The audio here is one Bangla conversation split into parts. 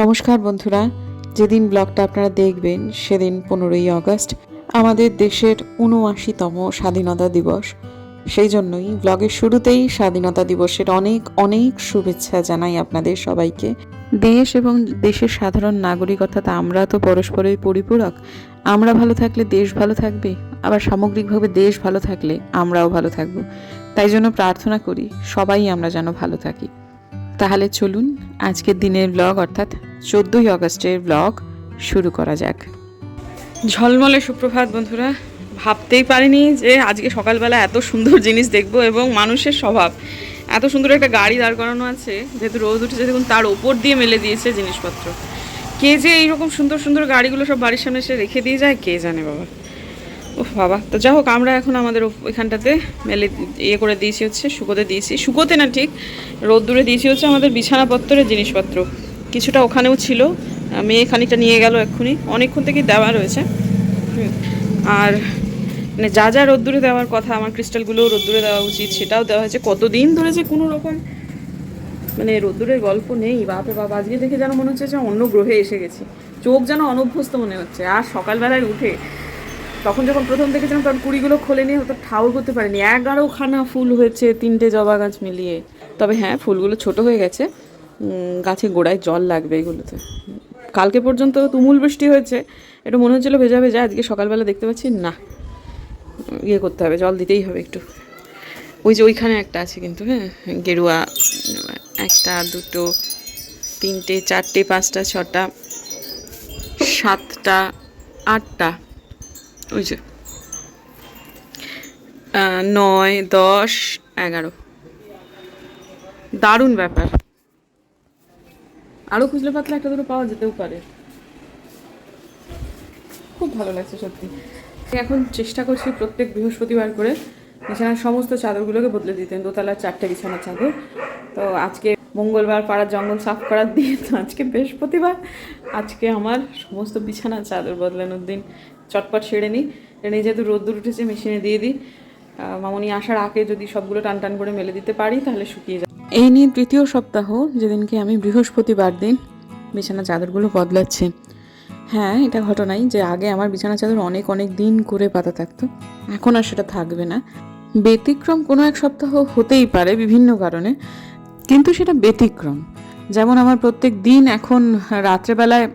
নমস্কার বন্ধুরা, যেদিন ব্লগটা আপনারা দেখবেন, সেদিন পনেরোই আগস্ট, আমাদের দেশের উনআশিতম স্বাধীনতা দিবস। সেই জন্যই ব্লগের শুরুতেই স্বাধীনতা দিবসের অনেক অনেক শুভেচ্ছা জানাই আপনাদের সবাইকে। দেশ এবং দেশের সাধারণ নাগরিক, অর্থাৎ আমরা তো পরস্পরের পরিপূরক, আমরা ভালো থাকলে দেশ ভালো থাকবে, আবার সামগ্রিকভাবে দেশ ভালো থাকলে আমরাও ভালো থাকব। তাই জন্য প্রার্থনা করি, সবাই আমরা যেন ভালো থাকি। তাহলে চলুন আজকের দিনের ব্লগ অর্থাৎ চোদ্দোই অগস্টের ব্লগ শুরু করা যাক। ঝলমলে সুপ্রভাত বন্ধুরা। ভাবতেই পারিনি যে আজকে সকালবেলা এত সুন্দর জিনিস দেখব এবং মানুষের স্বভাব। এত সুন্দর একটা গাড়ি দাঁড় করানো আছে, যেহেতু রোদ উঠেছে দেখুন তার ওপর দিয়ে মেলে দিয়েছে জিনিসপত্র। কে যে এইরকম সুন্দর সুন্দর গাড়িগুলো সব বাড়ির সামনে এসে রেখে দিয়ে যায়, কে জানে বাবা। ও বাবা। তো যাই হোক, আমরা এখন আমাদের ওইখানটাতে মেলে ইয়ে করে দিয়েছি হচ্ছে, শুকোতে দিয়েছি। শুকোতে না ঠিক, রোদ্দুরে দিয়েছি হচ্ছে আমাদের বিছানাপত্রের জিনিসপত্র। কিছুটা ওখানেও ছিল। মেয়ে খানিকটা নিয়ে গেল এক্ষুনি। অনেকক্ষণ থেকেই দেওয়া রয়েছে। আর মানে যা যা রোদ্দুরে দেওয়ার কথা, আমার ক্রিস্টালগুলোও রোদ্দুরে দেওয়া উচিত, সেটাও দেওয়া হয়েছে। কতদিন ধরে যে কোনো রকম মানে রোদ্দুরের গল্প নেই। বাপে বাবা আজকে দেখে যেন মনে হচ্ছে যে অন্য গ্রহে এসে গেছি। চোখ যেন অনভ্যস্ত মনে হচ্ছে। আর সকালবেলায় উঠে তখন যখন প্রথম দেখেছিলাম, তখন কুড়িগুলো খোলে নিয়ে হয়তো ঠাউর করতে পারিনি। এগারোখানা ফুল হয়েছে, তিনটে জবা গাছ মিলিয়ে। তবে হ্যাঁ ফুলগুলো ছোট হয়ে গেছে। গাছে গোড়ায় জল লাগবে এগুলোতে। কালকে পর্যন্ত তুমুল বৃষ্টি হয়েছে। একটু মনে হচ্ছিল ভেজা ভেজা, আজকে সকালবেলা দেখতে পাচ্ছি না। ইয়ে করতে হবে, জল দিতেই হবে একটু। ওই যে ওইখানে একটা আছে কিন্তু হ্যাঁ গেরুয়া, একটা, দুটো, তিনটে, চারটে, পাঁচটা, ছটা, সাতটা, আটটা। ওই যে নয়, দশ, এগারো। দারুণ ব্যাপার। আরও খুঁজলে পাতলে একটা দুটো পাওয়া যেতেও পারে। খুব ভালো লাগছে সত্যি। এখন চেষ্টা করছি প্রত্যেক বৃহস্পতিবার করে বিছানার সমস্ত চাদরগুলোকে বদলে দিতেন দোতলার চারটে বিছানার চাদর। তো আজকে মঙ্গলবার পাড়ার জঙ্গল সাফ করার দিন। আজকে বৃহস্পতিবার। আজকে আমার সমস্ত বিছানার চাদর বদলানোর দিন। চটপট সেরে নিই। নিয়ে যেহেতু রোদ্দুর উঠেছে, মেশিনে দিয়ে দিই। মামনি আসার আগে যদি সবগুলো টান টান করে মেলে দিতে পারি, তাহলে শুকিয়ে যায়। এই নিয়ে তৃতীয় সপ্তাহ, যেদিনকে আমি বৃহস্পতিবার দিন বিছানা চাদরগুলো বদলাচ্ছি। হ্যাঁ এটা ঘটনাই যে আগে আমার বিছানা চাদর অনেক অনেক দিন করে পাতা থাকতো। এখন আর সেটা থাকবে না। ব্যতিক্রম কোনো এক সপ্তাহ হতেই পারে বিভিন্ন কারণে, কিন্তু সেটা ব্যতিক্রম। যেমন আমার প্রত্যেক দিন এখন রাত্রেবেলায়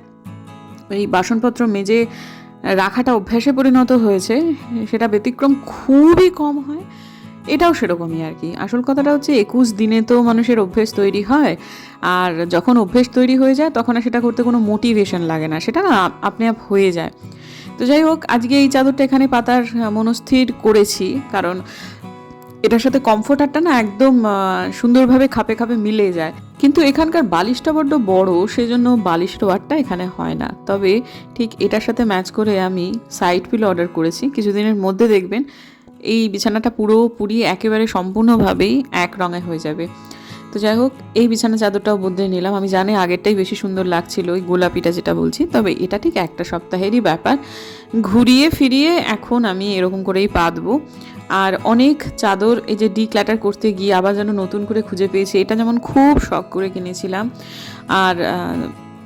এই বাসনপত্র মেজে রাখাটা অভ্যাসে পরিণত হয়েছে, সেটা ব্যতিক্রম খুবই কম হয়, এটাও সেরকমই আর কি। আসল কথাটা হচ্ছে একুশ দিনে তো মানুষের অভ্যেস তৈরি হয়, আর যখন অভ্যেস তৈরি হয়ে যায়, তখন আর সেটা করতে কোনো মোটিভেশন লাগে না, সেটা না আপনি আপ হয়ে যায়। তো যাই হোক, আজকে এই চাদরটা এখানে পাতার মনস্থির করেছি, কারণ এটার সাথে কমফোর্টারটা না একদম সুন্দরভাবে খাপে খাপে মিলে যায়। কিন্তু এখানকার বালিশটা বড্ড বড়, সেজন্য বালিশ রোয়ারটা এখানে হয় না। তবে ঠিক এটার সাথে ম্যাচ করে আমি সাইড পিলো অর্ডার করেছি। কিছুদিনের মধ্যে দেখবেন, এই বিছানাটা পুরোপুরি একেবারে সম্পূর্ণভাবেই এক রঙে হয়ে যাবে। তো যাই হোক, এই বিছানা চাদরটাও বদলে নিলাম। আমি জানি আগেরটাই বেশি সুন্দর লাগছিল ওই গোলাপিটা যেটা বলছি, তবে এটা ঠিক একটা সপ্তাহেরই ব্যাপার। ঘুরিয়ে ফিরিয়ে এখন আমি এরকম করেই পাতবো। আর অনেক চাদর এই যে ডিক্ল্যাটার করতে গিয়ে আবার যেন নতুন করে খুঁজে পেয়েছি, এটা যেমন খুব শখ করে কিনেছিলাম। আর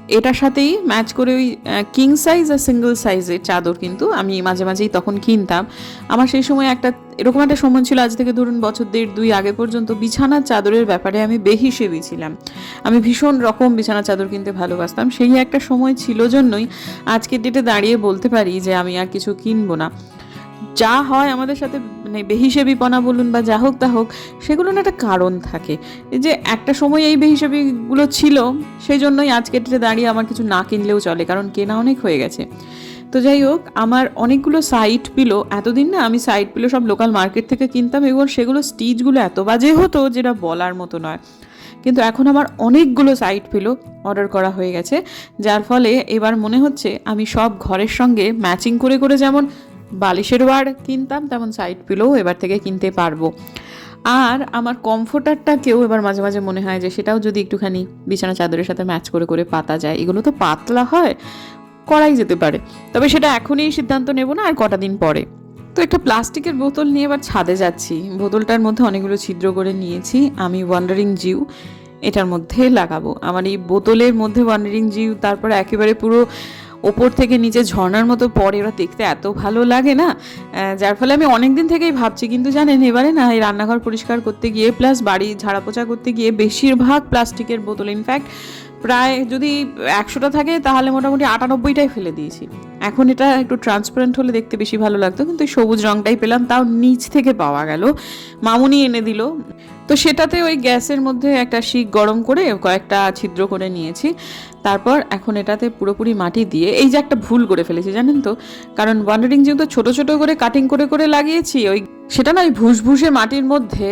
এটার সাথেই ম্যাচ করে ওই কিং সাইজ আর সিঙ্গেল সাইজের চাদর কিন্তু আমি মাঝে মাঝেই তখন কিনতাম। আমার সেই সময় একটা, এরকম একটা সময় ছিল, আজ থেকে ধরুন বছর দেড় দুই আগে পর্যন্ত বিছানার চাদরের ব্যাপারে আমি বেহিসেবি ছিলাম। আমি ভীষণ রকম বিছানার চাদর কিনতে ভালোবাসতাম। সেই একটা সময় ছিল জন্যই আজকের ডেটে দাঁড়িয়ে বলতে পারি যে আমি আর কিছু কিনবো না। যা হয় আমাদের সাথে মানে বেহিসেবিপনা বলুন বা যা হোক তা হোক সেগুলোর একটা কারণ থাকে। যে একটা সময় এই বেহিসেবিগুলো ছিল, সেই জন্যই আজকে দাঁড়িয়ে আমার কিছু না কিনলেও চলে, কারণ কেনা অনেক হয়ে গেছে। তো যাই হোক, আমার অনেকগুলো সাইট পিলো। এতদিন না আমি সাইট পিলো, সব লোকাল মার্কেট থেকে কিনতাম এবং সেগুলো স্টিচগুলো এত বাজে হতো যেটা বলার মতো নয়। কিন্তু এখন আমার অনেকগুলো সাইট পিলো অর্ডার করা হয়ে গেছে। যার ফলে এবার মনে হচ্ছে আমি সব ঘরের সঙ্গে ম্যাচিং করে করে যেমন বালিশের ওয়ার কিনতাম, তেমন সাইড পিলোও এবার থেকে কিনতে পারব। আর আমার কমফোর্টারটাকেও এবার মাঝে মাঝে মনে হয় যে সেটাও যদি একটুখানি বিছানা চাদরের সাথে ম্যাচ করে করে পাতা যায়, এগুলো তো পাতলা হয়, করাই যেতে পারে। তবে সেটা এখনই সিদ্ধান্ত নেব না, আর কটা দিন পরে। তো একটা প্লাস্টিকের বোতল নিয়ে এবার ছাদে যাচ্ছি। বোতলটার মধ্যে অনেকগুলো ছিদ্র করে নিয়েছি। আমি ওয়ান্ডারিং জিউ এটার মধ্যে লাগাবো। আমার এই বোতলের মধ্যে ওয়ান্ডারিং জিউ তারপরে একেবারে পুরো ওপর থেকে নিচে ঝর্ণার মতো পরে ওরা দেখতে এত ভালো লাগে না? যার ফলে আমি অনেক দিন থেকেই ভাবছি, কিন্তু জানেন, এবারে না, এই রান্নাঘর পরিষ্কার করতে গিয়ে প্লাস বাড়ি ঝাড়া পোছা করতে গিয়ে বেশিরভাগ প্লাস্টিকের বোতল ইনফ্যাক্ট প্রায় যদি একশোটা থাকে, তাহলে মোটামুটি আটানব্বইটাই ফেলে দিয়েছি। এখন এটা একটু ট্রান্সপারেন্ট হলে দেখতে বেশি ভালো লাগতো, কিন্তু সবুজ রংটাই পেলাম, তাও নিচ থেকে পাওয়া গেল। মামুনি এনে দিল। তো সেটাতে ওই গ্যাসের মধ্যে একটা শিক গরম করে কয়েকটা ছিদ্র করে নিয়েছি। তারপর এখন এটাতে পুরোপুরি মাটি দিয়ে, এই যে একটা ভুল করে ফেলেছি, জানেন তো? কারণ ওয়ান্ডারিং যেহেতু ছোট ছোট করে কাটিং করে করে লাগিয়েছি, ওই সেটা না, ওই ভুসভুসে মাটির মধ্যে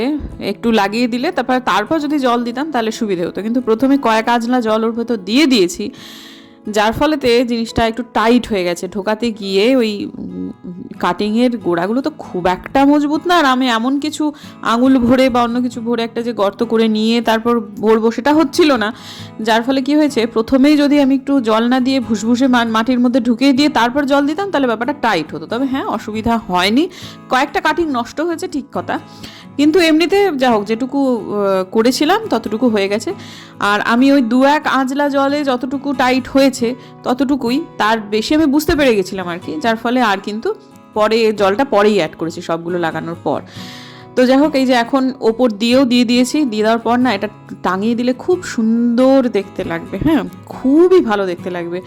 একটু লাগিয়ে দিলে তারপর তারপর যদি জল দিতাম তাহলে সুবিধে হতো। কিন্তু প্রথমে কয়েক আজলা জল ওর ভেতর দিয়ে দিয়েছি। যার ফলেতে জিনিসটা একটু টাইট হয়ে গেছে। ঢোকাতে গিয়ে ওই কাটিংয়ের গোড়াগুলো তো খুব একটা মজবুত না, আর আমি এমন কিছু আঙুল ভরে বা অন্য কিছু ভরে একটা যে গর্ত করে নিয়ে তারপর ভরবো সেটা হচ্ছিল না। যার ফলে কি হয়েছে, প্রথমেই যদি আমি একটু জল না দিয়ে ভুসভুসে মাটির মধ্যে ঢুকিয়ে দিয়ে তারপর জল দিতাম, তাহলে ব্যাপারটা টাইট হতো। তবে হ্যাঁ অসুবিধা হয়নি। কয়েকটা কাটিং নষ্ট হয়েছে, ঠিক কথা। কিন্তু এমনিতে যা হোক, যেটুকু করেছিলাম, ততটুকু হয়ে গেছে। আর আমি ওই দু এক আঁচলা জলে যতটুকু টাইট হয়েছে, ততটুকুই। তার বেশি আমি বুঝতে পেরে গেছিলাম আর কি, যার ফলে আর কিন্তু পরে জলটা পরেই অ্যাড করেছি সবগুলো লাগানোর পর। তো যাই হোক, এই যে এখন ওপর দিয়েও দিয়ে দিয়েছি, দিয়ে দেওয়ার পর না এটা টাঙিয়ে দিলে খুব সুন্দর দেখতে লাগবে হ্যাঁ? খুবই ভালো দেখতে লাগবে।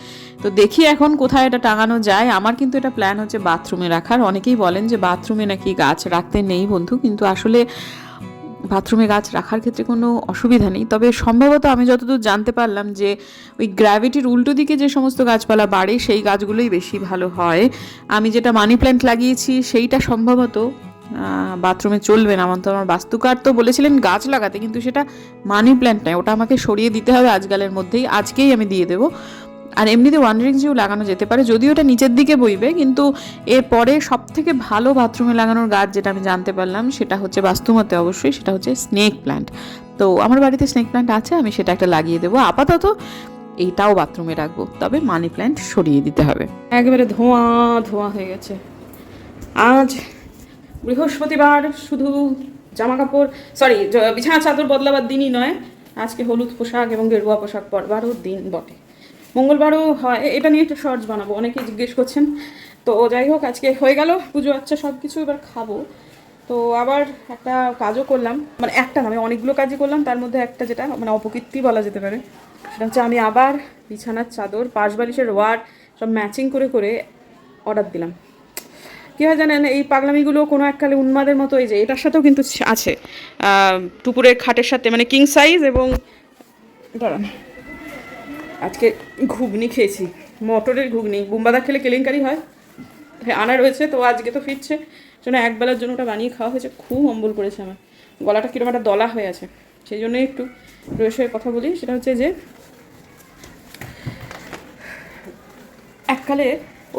তো দেখি এখন কোথায় এটা টাঙানো যায়। আমার কিন্তু এটা প্ল্যান হচ্ছে বাথরুমে রাখার। অনেকেই বলেন যে বাথরুমে নাকি গাছ রাখতে নেই বন্ধু, কিন্তু আসলে বাথরুমে গাছ রাখার ক্ষেত্রে কোনো অসুবিধা নেই। তবে সম্ভবত আমি যতদূর জানতে পারলাম যে, ওই গ্র্যাভিটির উল্টো দিকে যে সমস্ত গাছপালা বাড়ে, সেই গাছগুলোই বেশি ভালো হয়। আমি যেটা মানি প্ল্যান্ট লাগিয়েছি, সেইটা সম্ভবত বাথরুমে চলবে না। আমার তো আমার বাস্তুকার তো বলেছিলেন গাছ লাগাতে, কিন্তু সেটা মানি প্ল্যান্ট নয়। ওটা আমাকে সরিয়ে দিতে হবে আজকালের মধ্যেই। আজকেই আমি দিয়ে দেবো। আর এমনিতে ওয়ান্ডারিং জিও লাগানো যেতে পারে, যদিও ওটা নিচের দিকে বইবে, কিন্তু এরপরে সব থেকে ভালো বাথরুমে লাগানোর গাছ যেটা আমি জানতে পারলাম, সেটা হচ্ছে বাস্তুমতে অবশ্যই, সেটা হচ্ছে স্নেক প্ল্যান্ট তো আমার বাড়িতে স্নেক প্ল্যান্ট আছে, আমি সেটা একটা লাগিয়ে দেবো। আপাতত এইটাও বাথরুমে রাখব, তবে মানি প্ল্যান্ট সরিয়ে দিতে হবে। একেবারে ধোঁয়া ধোঁয়া হয়ে গেছে। আজ বৃহস্পতিবার, শুধু জামা কাপড় সরি বিছানা চাদর বদলাবার দিনই নয়, আজকে হলুদ পোশাক এবং গেরুয়া পোশাক পরবারও দিন বটে। মঙ্গলবারও হয়। এটা নিয়ে একটা শর্টস বানাবো। অনেকে জিজ্ঞেস করছেন। তো যাই হোক, আজকে হয়ে গেল। পুজো আচ্ছা সব কিছু এবার খাব। তো আবার একটা কাজও করলাম। মানে একটা আমি অনেকগুলো কাজই করলাম। তার মধ্যে একটা যেটা মানে অপকীর্তি বলা যেতে পারে। সেটা হচ্ছে আমি আবার বিছানার চাদর পাশ বালিশের ওয়ার, সব ম্যাচিং করে করে অর্ডার দিলাম। কী হয় জানেন, এই পাগলামিগুলো কোনো এককালে উন্মাদের মতো এই যে এটার সাথেও কিন্তু আছে। টুপুরের খাটের সাথে মানে কিং সাইজ এবং দাঁড়ান। আজকে ঘুগনি খেয়েছি, মটরের ঘুগনি। বুম্বাদা খেলে কেলেঙ্কারি হয়? হ্যাঁ আনা রয়েছে, তো আজকে তো ফিরছে। জন্য একবেলার জন্য ওটা বানিয়ে খাওয়া হয়েছে, খুব অম্বল করেছে আমার। গলাটা কীরকম একটা দলা হয়ে আছে। সেই জন্যই একটু রয়েছে কথা বলি, সেটা হচ্ছে যে, এককালে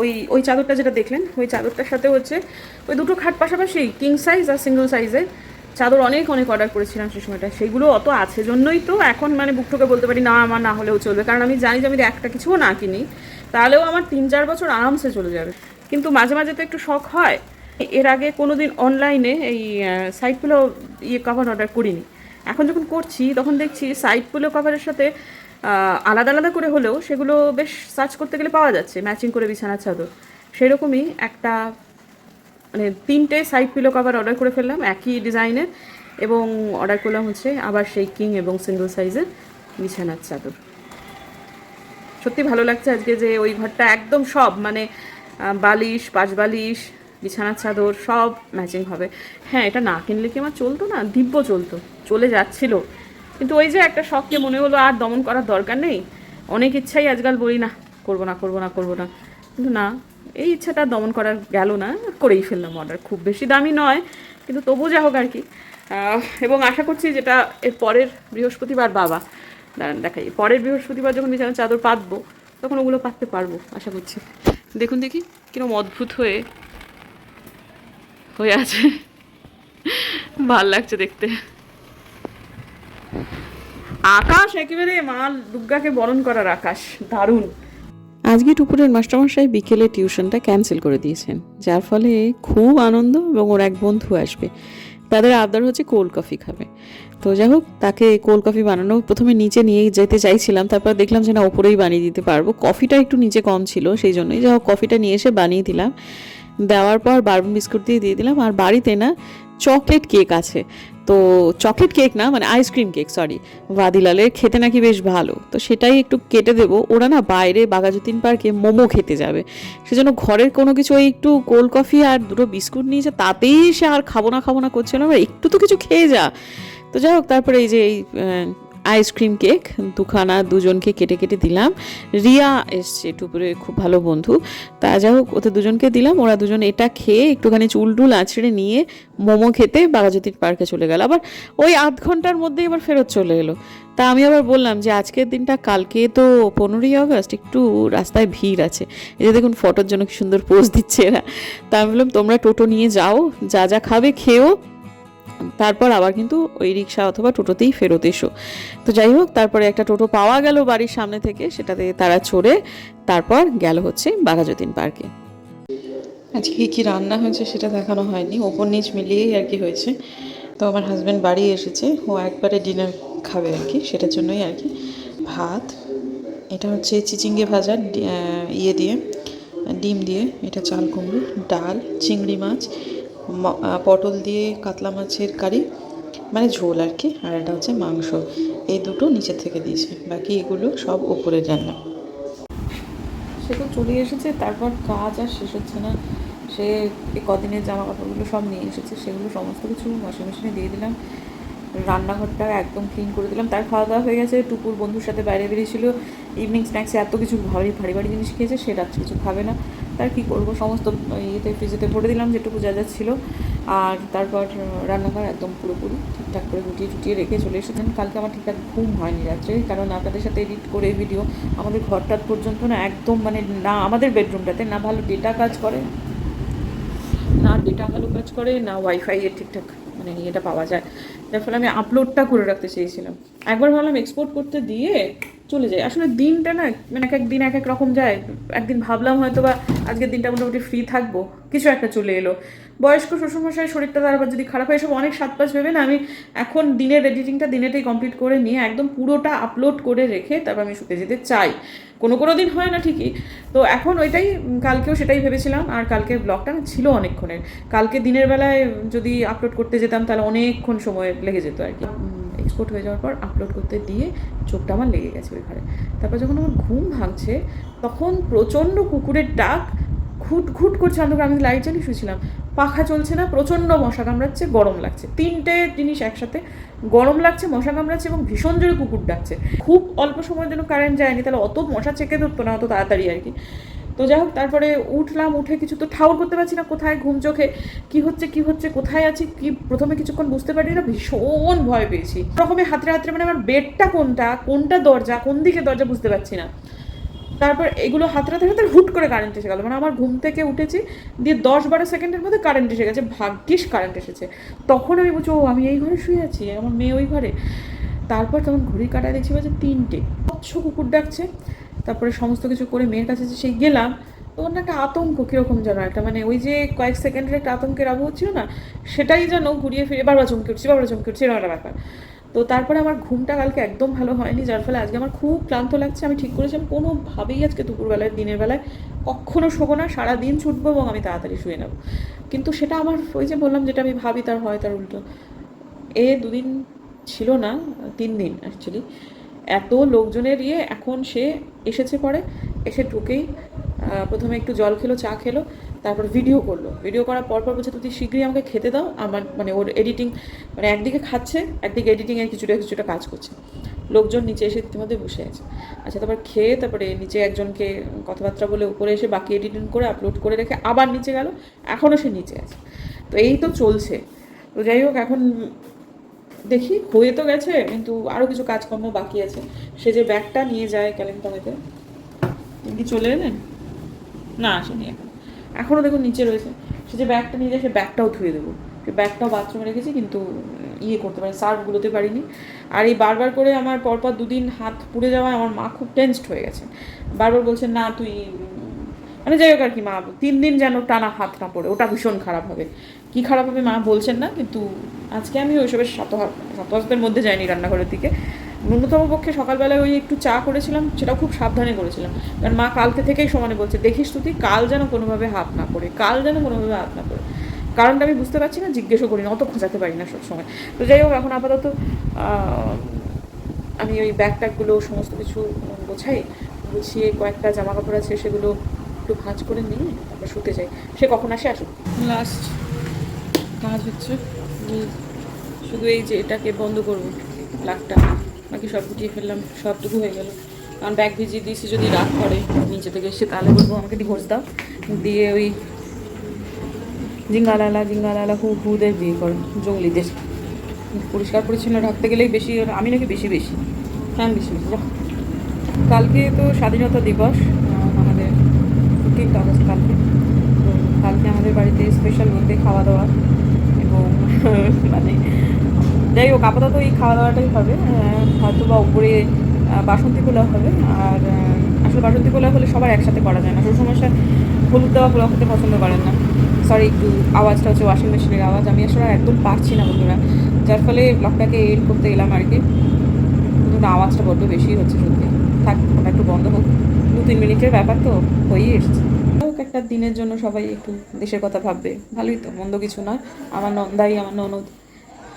ওই ওই চাদরটা যেটা দেখলেন, ওই চাদরটার সাথে হচ্ছে, ওই দুটো খাট পাশাপাশি কিং সাইজ আর সিঙ্গেল সাইজে চাদর অনেক অনেক অর্ডার করেছিলাম সেই সময়টা সেগুলো অত আছে জন্যই তো এখন মানে বুক ঠুকে বলতে পারি, না আমার না হলেও চলবে। কারণ আমি জানি যে আমি একটা কিছুও না কিনি, তাহলেও আমার তিন, চার বছর আরামসে চলে যাবে। কিন্তু মাঝে মাঝে তো একটু শখ হয়। এর আগে কোনো দিন অনলাইনে এই সাইটগুলো ইয়ে কভার অর্ডার করিনি। এখন যখন করছি, তখন দেখছি সাইড পিলো কভারের সাথে আলাদা আলাদা করে হলেও সেগুলো বেশ সার্চ করতে গেলে পাওয়া যাচ্ছে ম্যাচিং করে বিছানার চাদর। সেরকমই একটা মানে তিনটে সাইড পিলো কভার অর্ডার করে ফেললাম, একই ডিজাইনের এবং অর্ডার করলাম হচ্ছে আবার সেই কিং এবং সিঙ্গেল সাইজের বিছানার চাদর। সত্যি ভালো লাগছে আজকে যে ওই ঘরটা একদম সব মানে বালিশ, পাশ বালিশ, বিছানার চাদর সব ম্যাচিং হবে। হ্যাঁ এটা না কিনলে কি আমার চলতো না? দিব্য চলতো, চলে যাচ্ছিল। কিন্তু ওই যে একটা শখকে মনে হলো আর দমন করার দরকার নেই। অনেক ইচ্ছাই আজকাল বলি না, করব না করব না করব না। কিন্তু না এই ইচ্ছাটা দমন করার গেল না, করেই ফেললাম অর্ডার খুব বেশি দামি নয়, কিন্তু তবু যা হোক আর কি। এবং আশা করছি যেটা এর পরের বৃহস্পতিবার বাবা, দাঁড়ান দেখাই, পরের বৃহস্পতিবার যখন বিছানার চাদর পাতবো, তখন ওগুলো পাততে পারব, আশা করছি। দেখুন দেখি কীরকম অদ্ভুত হয়ে হয়ে আছে। ভালো লাগছে দেখতে। আকাশ, একেবারে মা দুর্গাকে বরণ করার আকাশ, দারুণ। আজকে টুপুরের মাস্টারমশাই বিকেলে টিউশনটা ক্যান্সেল করে দিয়েছেন, যার ফলে খুব আনন্দ এবং ওর এক বন্ধু আসবে। তাদের আবদার হচ্ছে কোল্ড কফি খাবে। তো যাই হোক, তাকে কোল্ড কফি বানানো প্রথমে নিচে নিয়ে যেতে চাইছিলাম, তারপর দেখলাম যে না, ওপরেই বানিয়ে দিতে পারব। কফিটা একটু নিচে কম ছিল, সেই জন্যই যাই হোক কফিটা নিয়ে এসে বানিয়ে দিলাম। দেওয়ার পর বারবন বিস্কুট দিয়ে দিয়ে দিলাম। আর বাড়িতে না, চকলেট কেক আছে। তো চকলেট কেক না মানে আইসক্রিম কেক সরি ভাদিলালের খেতে নাকি বেশ ভালো। তো সেটাই একটু কেটে দেবো। ওরা না বাইরে বাগাজুদ্দিন পার্কে মোমো খেতে যাবে। সেজন্য ঘরের কোনো কিছু ওই একটু কোল্ড কফি আর দুটো বিস্কুট নিয়েছে তাতেই সে আর খাব না খাব না করছিল না একটু তো কিছু খেয়ে যা। তো যাই হোক, তারপরে এই যে এই আইসক্রিম কেক দুখানা, দুজনকে কেটে কেটে দিলাম। রিয়া এসছে টুপুরে খুব ভালো বন্ধু। তা যাই হোক, ওতে দুজনকে দিলাম, ওরা দুজন এটা খেয়ে একটুখানি চুল টুল আছড়ে নিয়ে মোমো খেতে বাগাজ্যোতির পার্কে চলে গেল। আবার ওই আধ ঘণ্টার মধ্যেই আবার ফেরত চলে এলো। তা আমি আবার বললাম যে, আজকের দিনটা কালকে তো পনেরোই আগস্ট, একটু রাস্তায় ভিড় আছে। এই যে দেখুন ফটোর জন্য কি সুন্দর পোজ দিচ্ছে এরা। তা আমি বললাম, তোমরা টোটো নিয়ে যাও, যা যা খাবে খেয়েও তারপর আবার কিন্তু ওই রিক্সা অথবা টোটোতেই ফেরত এসো। তো যাই হোক, তারপরে একটা টোটো পাওয়া গেল বাড়ির সামনে থেকে, সেটাতে তারা চড়ে তারপর গেল হচ্ছে বাঘাযতীন পার্কে। আজকে কী কী রান্না হয়েছে সেটা দেখানো হয়নি, ওপর নিচ মিলিয়েই আর কি হয়েছে। তো আমার হাজব্যান্ড বাড়ি এসেছে, ও একবারে ডিনার খাবে আর কি, সেটার জন্যই আর কি। ভাত, এটা হচ্ছে চিচিঙ্গে ভাজা ইয়ে দিয়ে, ডিম দিয়ে, এটা চাল কুমড়ো, ডাল, চিংড়ি মাছ পটল দিয়ে কাতলা মাছের কারি মানে ঝোল আর কি, আর এটা হচ্ছে মাংস। এই দুটো নিচের থেকে দিয়েছে, বাকি এগুলো সব ওপরে রান্না। সে তো চলে এসেছে, তারপর কাজ আর শেষ হচ্ছে না। সে কদিনের জামা কাপড়গুলো সব নিয়ে এসেছে, সেগুলো সমস্ত কিছু ওয়াশিং মেশিনে দিয়ে দিলাম। রান্নাঘরটা একদম ক্লিন করে দিলাম। তার খাওয়া দাওয়া হয়ে গেছে, টুকুর বন্ধুর সাথে বাইরে বেরিয়েছিল ইভিনিং স্ন্যাক্সে এত কিছু ভারী ভারী ভারী জিনিস খেয়েছে, সে রাত্রে কিছু খাবে না। তার কি করব? সমস্ত ইয়েতে ফ্রিজেতে ভরে দিলাম, যেটুকু যা যা ছিল। আর তারপর রান্নাঘর একদম পুরোপুরি ঠিকঠাক করে গুটিয়ে টুটিয়ে রেখে চলে এসেছেন। কালকে আমার ঠিকঠাক ঘুম হয়নি রাত্রে, কারণ আপনাদের সাথে এডিট করে ভিডিও আমাদের ঘরটা পর্যন্ত না একদম মানে না আমাদের বেডরুমটাতে, না ভালো ডেটা কাজ করে, না ডেটা ভালো কাজ করে, না ওয়াইফাই এর ঠিকঠাক মানে ইয়েটা পাওয়া যায়। যার ফলে আমি আপলোডটা করে রাখতে চেয়েছিলাম। একবার ভাবলাম এক্সপোর্ট করতে দিয়ে চলে যায়। আসলে দিনটা না মানে এক এক দিন এক এক রকম যায়। একদিন ভাবলাম হয়তো বা আজকের দিনটা মোটামুটি ফ্রি থাকব। কিছু একটা চলে এলো। বয়স্ক শ্বশুরমশাই শরীরটা তার আবার যদি খারাপ হয়, এসব অনেক সাত পাঁচ ভেবে না আমি এখন দিনের এডিটিংটা দিনেটাই কমপ্লিট করে নিয়ে একদম পুরোটা আপলোড করে রেখে তারপর আমি শুতে যেতে চাই। কোনো কোনো দিন হয় না ঠিকই। তো এখন ওইটাই কালকেও সেটাই ভেবেছিলাম। আর কালকের ব্লগটা ছিল অনেকক্ষণের। কালকে দিনের বেলায় যদি আপলোড করতে যেতাম তাহলে অনেকক্ষণ সময় লেগে যেত আর কি। এক্সপোর্ট হয়ে যাওয়ার পর আপলোড করতে দিয়ে চোখটা আমার লেগে গেছে ওই ঘরে তারপর যখন আমার ঘুম ভাঙছে, তখন প্রচণ্ড কুকুরের ডাক ঘুট ঘুট করছে অন্ধকার। আমি লাইট জ্বালিয়ে শুয়েছিলাম। পাখা চলছে না, প্রচণ্ড মশা কামড়াচ্ছে, গরম লাগছে। তিনটে জিনিস একসাথে, গরম লাগছে, মশা কামড়াচ্ছে এবং ভীষণ জোরে কুকুর ডাকছে। খুব অল্প সময়ের জন্য কারেন্ট যায়নি, তাহলে অত মশা চেকে ধরতো না, অত তাড়াতাড়ি আর কি। তো যাই হোক, তারপরে উঠলাম, উঠে কিছু তো ঠাউর করতে পারছি না, কোথায় ঘুম চোখে, কি হচ্ছে কি হচ্ছে, কোথায় আছি, কি প্রথমে কিছুক্ষণ বুঝতে পারি না ভীষণ ভয় পেয়েছি। রকমের হাতরে হাতরে মানে আমার বেডটা কোনটা কোনটা দরজা, কোন দিকে দরজা বুঝতে পারছি না। তারপর এগুলো হাতড়াতে হাতে হুট করে কারেন্ট এসে গেল মানে আমার ঘুম থেকে উঠেছি, দিয়ে দশ বারো সেকেন্ডের মধ্যে কারেন্ট এসে গেছে, ভাগ্যিস কারেন্ট এসেছে। তখন আমি বলছি, ও, আমি এই ঘরে শুয়ে আছি, আমার মেয়ে ওই ঘরে। তারপর তখন ঘড়ি কাটায় দেখছি বলছে তিনটে। স্বচ্ছ কুকুর ডাকছে তারপরে সমস্ত কিছু করে মেয়ের কাছে যে সেই গেলাম, তখন একটা আতঙ্ক কীরকম যেন একটা মানে ওই যে কয়েক সেকেন্ডের একটা আতঙ্কের আবহ ছিল না, সেটাই যেন ঘুরিয়ে ফিরে বারবার চমকে উঠছি, বারবার চমকে উঠছি, এরকম একটা ব্যাপার। তো তারপরে আমার ঘুমটা কালকে একদম ভালো হয়নি, যার ফলে আজকে আমার খুব ক্লান্ত লাগছে, আমি ঠিক করেছিলাম কোনোভাবেই আজকে দুপুরবেলায়, দিনের বেলায় কখনো শোবো না, সারাদিন ছুটবো এবং আমি তাড়াতাড়ি শুয়ে নেব। কিন্তু সেটা আমার, ওই যে বললাম যেটা আমি ভাবি তার হয় তার উল্টো। এ দুদিন ছিল না, তিন দিন অ্যাকচুয়ালি এত লোকজনের ইয়ে এখন সে এসেছে পরে, এসে ঢুকেই প্রথমে একটু জল খেলো, চা খেলো, তারপর ভিডিও করল। ভিডিও করার পর পর বলছে তুমি শীঘ্রই আমাকে খেতে দাও, আমার মানে ওর এডিটিং মানে একদিকে খাচ্ছে, একদিকে এডিটিংয়ের কিছুটা কিছুটা কাজ করছে। লোকজন নিচে এসে ইতিমধ্যে বসে আছে। আচ্ছা তারপর খেয়ে, তারপরে নিচে একজনকে কথাবার্তা বলে উপরে এসে বাকি এডিটিং করে আপলোড করে রেখে আবার নিচে গেল এখনও সে নিচে আছে। তো এই তো চলছে। তো যাই হোক, এখন দেখি, হয়ে তো গেছে, কিন্তু আরও কিছু কাজকর্ম বাকি আছে। সে যে ব্যাগটা নিয়ে যায় কালিম্পংয়েতে কি চলে এলেন না, আসেনি এখন। এখনও দেখুন নিচে রয়েছে। সে যে ব্যাগটা নিয়ে যায়, সে ব্যাগটাও ধুয়ে দেবো। ব্যাগটাও বাথরুমে রেখেছি, কিন্তু ইয়ে করতে পারি সার্ভগুলোতে পারিনি। আর এই বারবার করে আমার পরপর দুদিন হাত পুড়ে যাওয়ায় আমার মা খুব টেনসড হয়ে গেছে। বারবার বলছেন না, তুই মানে যাই হোক আর কি, মা, তিন দিন যেন টানা হাত না পড়ে, ওটা ভীষণ খারাপ হবে। কি খারাপ হবে মা বলছেন না, কিন্তু আজকে আমি ওইসবের শত শতহস্তের মধ্যে যাইনি রান্নাঘরের দিকে। ন্যূনতম পক্ষে সকালবেলায় ওই একটু চা করেছিলাম, সেটাও খুব সাবধানে করেছিলাম। কারণ মা কালকে থেকেই সমানে বলছে, দেখিস তুই, কাল যেন কোনোভাবে হাত না পড়ে, কাল যেন কোনোভাবে হাত না পড়ে। কারণটা আমি বুঝতে পারছি না, জিজ্ঞেসও করি না অত খোঁজাতে পারি না সবসময়। তো যাই হোক, এখন আপাতত আমি ওই ব্যাগ ট্যাগগুলো সমস্ত কিছু গোছাই, গুছিয়ে কয়েকটা জামা কাপড় আছে, সেগুলো একটু ভাঁজ করে নিয়ে তারপর শুতে যাই। সে কখন আসে আসুক। লাস্ট কাজ হচ্ছে শুধু এই যে এটাকে বন্ধ করব, লাকটা। বাকি সব গুটিয়ে ফেললাম সবটুকু হয়ে গেল। কারণ ব্যাগ ভিজিয়ে দিয়েছি, যদি রাগ করে নিচে থেকে এসে তাহলে বলব আমাকে ডিভোর্স দাও। দিয়ে ওই জিঙ্গালালা জিঙ্গালালা, হু, হুদের বিয়ে করে, জঙ্গলিদের। পরিষ্কার পরিচ্ছন্ন রাখতে গেলেই বেশি, আমি নাকি বেশি বেশি। হ্যাঁ বেশি। কালকে তো স্বাধীনতা দিবস। ফিফটিন্থ আগস্ট কালকে। তো কালকে আমাদের বাড়িতে স্পেশাল বলতে খাওয়া দাওয়া এবং মানে যাই হোক, আপাতত এই খাওয়া দাওয়াটাই হবে। হয়তো বা উপরে বাসন্তী পোলাও হবে। আর আসলে বাসন্তী পোলাও হলে সবার একসাথে করা যায় না। শ্বশুরমশাই হলুদ দেওয়া পোলাও খেতে পছন্দ করেন না। সরি একটু আওয়াজটা হচ্ছে ওয়াশিং মেশিনের আওয়াজ। আমি আসলে একদম পারছি না বন্ধুরা। যার ফলে ব্লগটাকে এড করতে এলাম আর কি। কিন্তু আওয়াজটা বড্ড বেশি হচ্ছে সত্যি। থাক, ওটা একটু বন্ধ হোক। তিন মিনিটের ব্যাপার তো হয়েই এসছে। হোক, একটা দিনের জন্য সবাই একটু দেশের কথা ভাববে। ভালোই তো, মন্দ কিছু নয়। আমার নন্দাই, আমার ননদ,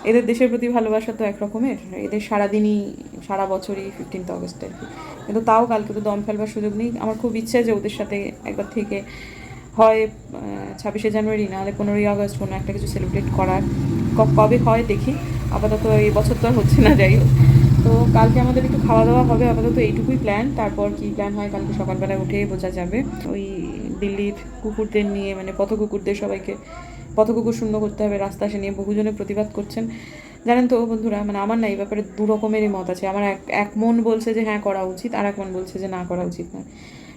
এদের দেশের প্রতি ভালোবাসা তো এক রকমের এদের সারাদিনই, সারা বছরই ফিফটিন্থ অগস্ট আর কি। কিন্তু তাও কালকে তো দম ফেলবার সুযোগ নেই। আমার খুব ইচ্ছে যে ওদের সাথে একবার থেকে হয় ছাব্বিশে জানুয়ারি, নাহলে পনেরোই আগস্ট কোনো একটা কিছু সেলিব্রেট করার। কবে হয় দেখি। আপাতত এই বছর তো আর হচ্ছে না, যাই হোক। তো কালকে আমাদের একটু খাওয়া দাওয়া হবে, আপাতত এইটুকুই প্ল্যান তারপর কি প্ল্যান হয়, কালকে সকালবেলায় উঠে বোঝা যাবে। ওই দিল্লির কুকুরদের নিয়ে মানে পথ কুকুরদের সবাইকে পথ কুকুর শূন্য করতে হবে, রাস্তা সে নিয়ে বহুজনে প্রতিবাদ করছেন। জানেন তো বন্ধুরা মানে আমার না এই ব্যাপারে দু রকমেরই মত আছে। আমার এক এক মন বলছে যে হ্যাঁ করা উচিত, আর এক মন বলছে যে না, করা উচিত না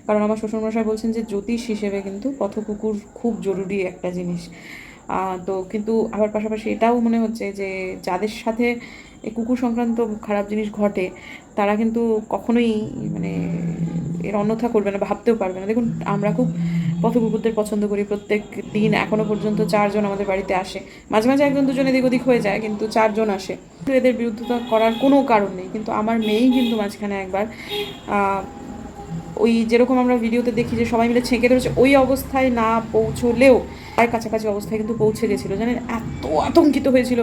কারণ আমার শ্বশুরমশাই বলছেন যে জ্যোতিষ হিসেবে কিন্তু পথ কুকুর খুব জরুরি একটা জিনিস। তো কিন্তু আবার পাশাপাশি এটাও মনে হচ্ছে যে যাদের সাথে এই কুকুর সংক্রান্ত খারাপ জিনিস ঘটে, তারা কিন্তু কখনোই মানে এর অন্যথা করবে না ভাবতেও পারবে না। দেখুন, আমরা খুব পথ কুকুরদের পছন্দ করি। প্রত্যেক দিন এখনও পর্যন্ত চারজন আমাদের বাড়িতে আসে। মাঝে মাঝে একজন দুজন এদিক ওদিক হয়ে যায়, কিন্তু চারজন আসে। কিন্তু এদের বিরুদ্ধতা করার কোনো কারণ নেই। কিন্তু আমার মেয়েই কিন্তু মাঝখানে একবার ওই যেরকম আমরা ভিডিওতে দেখি যে সবাই মিলে ছেঁকে ধরেছে, ওই অবস্থায় না পৌঁছলেও প্রায় কাছাকাছি অবস্থায় কিন্তু পৌঁছে গেছিল, জানেন? এত আতঙ্কিত হয়েছিল।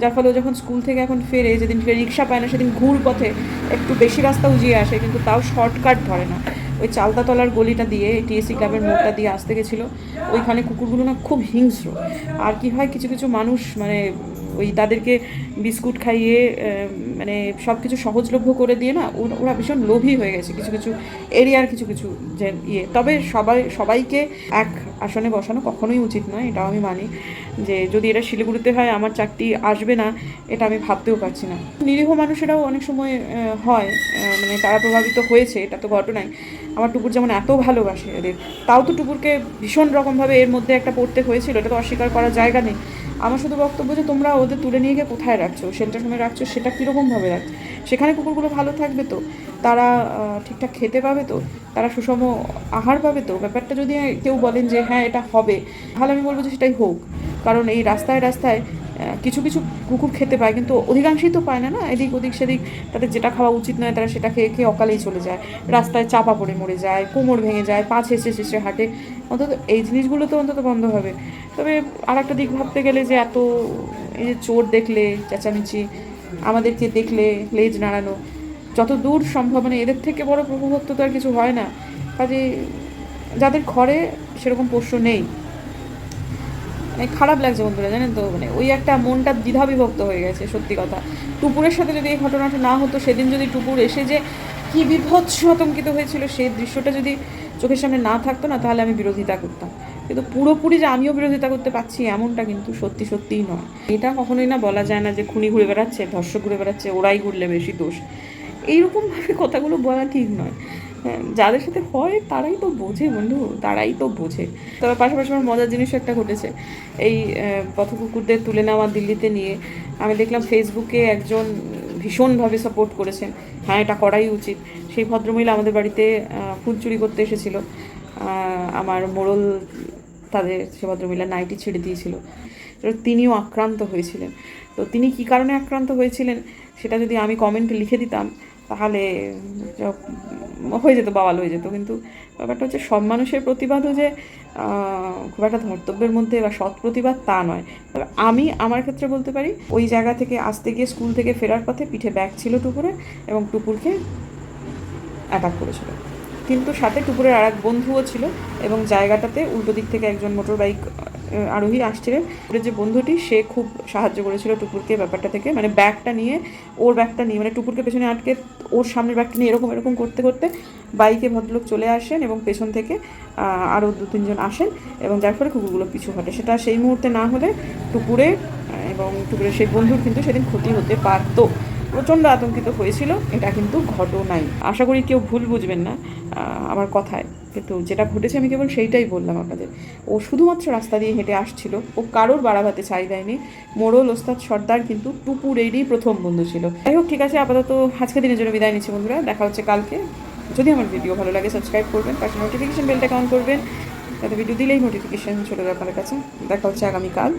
যার ফলে যখন স্কুল থেকে এখন ফেরে, যেদিন ফেরে রিক্সা পায় না, সেদিন ঘুর পথে একটু বেশি রাস্তা উজিয়ে আসে, কিন্তু তাও শর্টকাট ধরে না। ওই চালতাতলার গলিটা দিয়ে, টিএসসি ক্লাবের মোড়টা দিয়ে আসতে গেছিল। ওইখানে কুকুরগুলো না খুব হিংস্র। আর কি হয়, কিছু কিছু মানুষ মানে ওই তাদেরকে বিস্কুট খাইয়ে মানে সব কিছু সহজলভ্য করে দিয়ে না ওরা ভীষণ লোভী হয়ে গেছে। কিছু কিছু এরিয়ার কিছু কিছু যে ইয়ে। তবে সবাই, সবাইকে এক আসনে বসানো কখনোই উচিত নয়, এটাও আমি মানি যে যদি এটা শিলিগুড়িতে হয়, আমার চাকরি আসবে না, এটা আমি ভাবতেও পারছি না। নিরীহ মানুষেরাও অনেক সময় হয় মানে তারা প্রভাবিত হয়েছে, এটা তো ঘটনাই। আমার টুকুর যেমন এত ভালোবাসে এদের, তাও তো টুকুরকে ভীষণ রকমভাবে এর মধ্যে একটা পড়তে হয়েছিল, এটা তো অস্বীকার করার জায়গা নেই। আমার শুধু বক্তব্য যে তোমরা ওদের তুলে নিয়ে গিয়ে কোথায় রাখছো শেল্টার হোমে রাখছো, সেটা কীরকমভাবে রাখছো? সেখানে কুকুরগুলো ভালো থাকবে তো? তারা ঠিকঠাক খেতে পাবে তো? তারা সুষম আহার পাবে তো? ব্যাপারটা যদি কেউ বলেন যে হ্যাঁ এটা হবে, তাহলে আমি বলব যে, সেটাই হোক। কারণ এই রাস্তায় রাস্তায় কিছু কিছু কুকুর খেতে পায়, কিন্তু অধিকাংশই তো পায় না না? এদিক, ওদিক, সেদিক তাদের যেটা খাওয়া উচিত নয়, তারা সেটা খেয়ে খেয়ে অকালেই চলে যায়। রাস্তায় চাপা পড়ে মরে যায়, কোমর ভেঙে যায়, পা ছেঁচড়ে ছেঁচড়ে হাঁটে। অন্তত এই জিনিসগুলো তো অন্তত বন্ধ হবে। তবে আর একটা দিক ভাবতে গেলে যে, এত এই যে চোর দেখলে, চেঁচামেচি আমাদেরকে দেখলে, লেজ নাড়ানো। যত দূর সম্ভব মানে এদের থেকে বড় প্রভুভক্ত তো আর কিছু হয় না। কাজে যাদের ঘরে সেরকম পোষ্য নেই। মানে খারাপ লাগছে বন্ধুরা, জানেন তো? মানে ওই একটা মনটা দ্বিধা বিভক্ত হয়ে গেছে, সত্যি কথা। টুপুরের সাথে যদি এই ঘটনাটা না হতো, সেদিন যদি টুপুর এসে যে কি বিভৎস আতঙ্কিত হয়েছিল, সেই দৃশ্যটা যদি চোখের সামনে না থাকতো না, তাহলে আমি বিরোধিতা করতাম। কিন্তু পুরোপুরি যে আমিও বিরোধিতা করতে পারছি এমনটা কিন্তু সত্যি সত্যিই নয়। এটা কখনোই না বলা যায় না যে খুনি ঘুরে বেড়াচ্ছে ধর্ষক ঘুরে বেড়াচ্ছে ওরাই ঘুরলে বেশি দোষ। এইরকমভাবে কথাগুলো বলা ঠিক নয়। হ্যাঁ, যাদের সাথে হয় তারাই তো বোঝে বন্ধু তারাই তো বোঝে। তবে পাশাপাশি আমার মজার জিনিস একটা ঘটেছে। এই আহ, পথকুকুরদের তুলে নেওয়া দিল্লিতে নিয়ে আমি দেখলাম ফেসবুকে একজন ভীষণভাবে সাপোর্ট করেছেন। হ্যাঁ এটা করাই উচিত। সেই ভদ্রমহিলা আমাদের বাড়িতে ফুল চুরি করতে এসেছিল। আমার মোড়ল তাদের সে ভদ্রমহিলা নাইটি ছেড়ে দিয়েছিল। তিনিও আক্রান্ত হয়েছিলেন। তো তিনি কী কারণে আক্রান্ত হয়েছিলেন সেটা যদি আমি কমেন্টে লিখে দিতাম, তাহলে হয়ে যেত, বাওয়াল হয়ে যেত। কিন্তু ব্যাপারটা হচ্ছে সব মানুষের প্রতিবাদও যে খুব একটা ধর্তব্যের মধ্যে বা সৎ প্রতিবাদ তা নয়। তবে আমি আমার ক্ষেত্রে বলতে পারি, ওই জায়গা থেকে আসতে গিয়ে স্কুল থেকে ফেরার পথে পিঠে ব্যাগ ছিল টুপুরে এবং টুকুরকে অ্যাটাক করেছিল। কিন্তু সাথে টুকুরের আর এক বন্ধুও ছিল এবং জায়গাটাতে উল্টো দিক থেকে একজন মোটর বাইক আরোহী আসছিলেন। যে বন্ধুটি, সে খুব সাহায্য করেছিল টুকুরকে ব্যাপারটা থেকে। মানে ব্যাগটা নিয়ে, ওর ব্যাগটা নিয়ে মানে টুকুরকে পেছনে আটকে ওর সামনের ব্যাগটা নিয়ে এরকম এরকম করতে করতে বাইকে ভদ্রলোক চলে আসেন এবং পেছন থেকে আরও দু তিনজন আসেন এবং যার ফলে কুকুরগুলো পিছু হটে। সেটা সেই মুহূর্তে না হলে টুকুরে এবং টুকুরের সেই বন্ধুর কিন্তু সেদিন ক্ষতি হতে পারতো। প্রচণ্ড আতঙ্কিত হয়েছিল, এটা কিন্তু ঘটনাই। আশা করি কেউ ভুল বুঝবেন না আমার কথায়। কিন্তু যেটা ঘটেছে আমি কেবল সেইটাই বললাম আপনাদের। ও শুধুমাত্র রাস্তা দিয়ে হেঁটে আসছিল, ও কারোর বাড়াভাতে চাই দেয়নি। মোড়ল ওস্তাদ সর্দার কিন্তু টুপুরেরই প্রথম বন্ধু ছিল। যাই হোক, ঠিক আছে, আপাতত আজকে দিনের জন্য বিদায় নিচ্ছি বন্ধুরা, দেখা হচ্ছে কালকে। যদি আমার ভিডিও ভালো লাগে, সাবস্ক্রাইব করবেন, পাশে নোটিফিকেশন বেলটা অন করবেন। তাতে ভিডিও দিলেই নোটিফিকেশন চলে যাবে কাছে। দেখা হচ্ছে আগামীকাল।